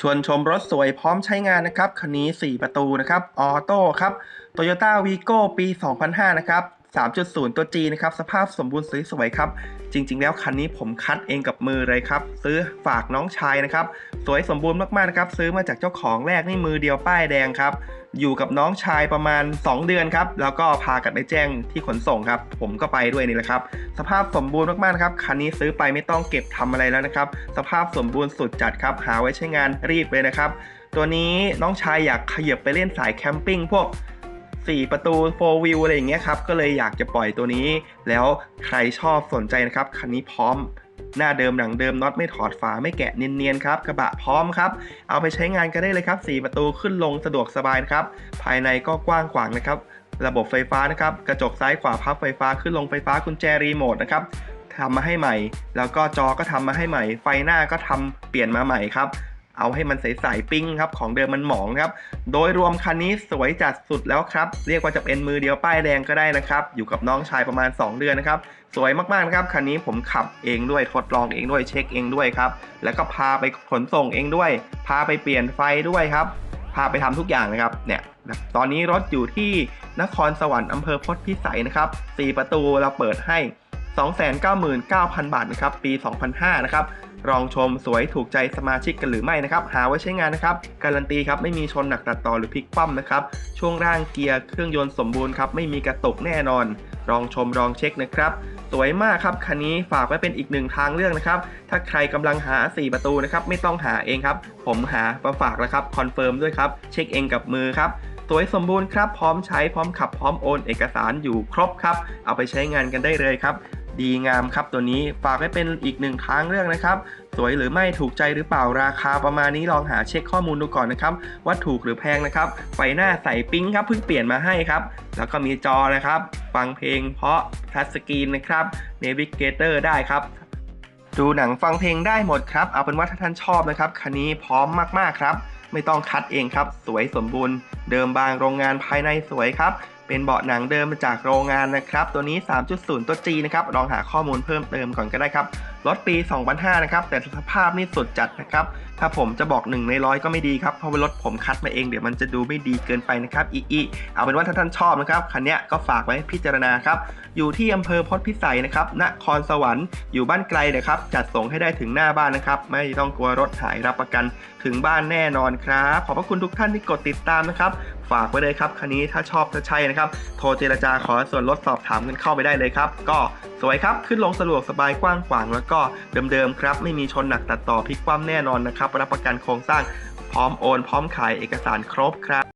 ชวนชมรถสวยพร้อมใช้งานนะครับ คันนี้ 4 ประตูนะครับ ออโต้ครับ Toyota v i โก้ปี 2005 นะครับ 3.0 ตัว G นะครับ สภาพสมบูรณ์สวยๆครับ จริง ๆ แล้วคันนี้ผมคัดเองกับมือเลยครับ ซื้อฝากน้องชายนะครับ สวยสมบูรณ์มากๆนะครับ ซื้อมาจากเจ้าของแรกนี่มือเดียวป้ายแดงครับ อยู่กับน้องชายประมาณ 2 เดือนครับ แล้วก็พากันไปแจ้งที่ขนส่งครับ ผมก็ไปด้วยนี่แหละครับ สภาพสมบูรณ์มากๆครับ คันนี้ซื้อไปไม่ต้องเก็บทำอะไรแล้วนะครับ สภาพสมบูรณ์สุดจัดครับ หาไว้ใช้งานรีบเลยนะครับ ตัวนี้น้องชายอยากขยับไปเล่นสายแคมปิ้งพวก 4 ประตู 4 wheel อะไรอย่างเงี้ยครับ ก็เลยอยากจะปล่อยตัวนี้ แล้วใครชอบสนใจนะครับ คันนี้พร้อมหน้าเดิมหนังเดิมน็อตไม่ถอดฝาไม่แกะเนียนๆครับกระบะพร้อมครับ เอาไปใช้งานกันได้เลยครับ 4 ประตูขึ้นลงสะดวกสบายครับ ภายในก็กว้างขวางนะครับ ระบบไฟฟ้านะครับ กระจกซ้ายขวาพับไฟฟ้าขึ้นลงไฟฟ้ากุญแจรีโมทนะครับทำมาให้ใหม่ แล้วก็จอก็ทำมาให้ใหม่ ไฟหน้าก็ทำเปลี่ยนมาใหม่ครับ เอาให้มันใสๆปิ้งครับของเดิมมันหมองครับ โดยรวมคันนี้สวยจัดสุดแล้วครับ เรียกว่าจะเป็นมือเดียวป้ายแดงก็ได้นะครับ อยู่กับน้องชายประมาณ 2 เดือนนะครับ สวยมากๆนะครับคันนี้ผมขับเองด้วยทดลองเองด้วยเช็คเองด้วยครับ แล้วก็พาไปขนส่งเองด้วย พาไปเปลี่ยนไฟด้วยครับ พาไปทำทุกอย่างนะครับเนี่ยตอนนี้รถอยู่ที่นครสวรรค์อำเภอพจน์พิสัยนะครับ4ประตูเราเปิดให้ 299,000 บาทนะครับปี 2005 นะครับลองชมสวยถูกใจสมาชิกกันหรือไม่นะครับ หาไว้ใช้งานนะครับ การันตีครับไม่มีชนหนักตัดต่อหรือพลิกคว่ำนะครับ ช่วงร่างเกียร์เครื่องยนต์สมบูรณ์ครับไม่มีกระตุกแน่นอน ลองชมลองเช็คนะครับ สวยมากครับคันนี้ฝากไว้เป็นอีกหนึ่งทางเลือกนะครับ ถ้าใครกำลังหา 4 ประตูนะครับไม่ต้องหาเองครับ ผมหามาฝากแล้วครับคอนเฟิร์มด้วยครับเช็คเองกับมือครับสวยสมบูรณ์ครับ พร้อมใช้พร้อมขับพร้อมโอน เอกสารอยู่ครบครับ เอาไปใช้งานกันได้เลยครับ ดีงามครับตัวนี้ฝากไว้เป็นอีกหนึ่งทางเลือกนะครับ สวยหรือไม่ถูกใจหรือเปล่าราคาประมาณนี้ลองหาเช็คข้อมูลดูก่อนนะครับ ว่าถูกหรือแพงนะครับ ไฟหน้าใสปิ้งครับเพิ่งเปลี่ยนมาให้ครับ แล้วก็มีจอนะครับ ฟังเพลงเพราะทัชสกรีนนะครับเนวิเกเตอร์ได้ครับดูหนังฟังเพลงได้หมดครับ เอาเป็นว่าถ้าท่านชอบนะครับ คันนี้พร้อมมากๆครับ ไม่ต้องคัดเองครับ สวยสมบูรณ์ เดิมบางโรงงานภายในสวยครับ เป็นเบาะหนังเดิมมาจากโรงงานนะครับ ตัวนี้ 3.0 ตัว G นะครับ ลองหาข้อมูลเพิ่มเติมก่อนก็ได้ครับ รถปี 2005 นะครับ แต่สภาพนี่สุดจัดนะครับ ถ้าผมจะบอก 1 ในร้อยก็ไม่ดีครับ เพราะว่ารถผมคัดมาเองเดี๋ยวมันจะดูไม่ดีเกินไปนะครับอีอีเอาเป็นว่าถ้าท่านชอบนะครับ คันนี้ก็ฝากไว้พิจารณาครับ อยู่ที่อำเภอพจพิสัยนะครับ นครสวรรค์ อยู่บ้านไกลนะครับ จัดส่งให้ได้ถึงหน้าบ้านนะครับ ไม่ต้องกลัวรถหายรับประกันถึงบ้านแน่นอนครับ ขอบพระคุณทุกท่านที่กดติดตามนะครับ ฝากไว้เลยครับ คันนี้ถ้าชอบถ้าใช่นะครับ โทรเจรจาขอส่วนลดสอบถามกันเข้าไปได้เลยครับ ก็สวยครับ ขึ้นลงสะดวกสบายกว้างขวางแล้วก็เดิมๆครับ ไม่มีชนหนักตัดต่อพลิกคว่ำแน่นอนนะครับ รับประกันโครงสร้างพร้อมโอน พร้อมขายเอกสารครบครับ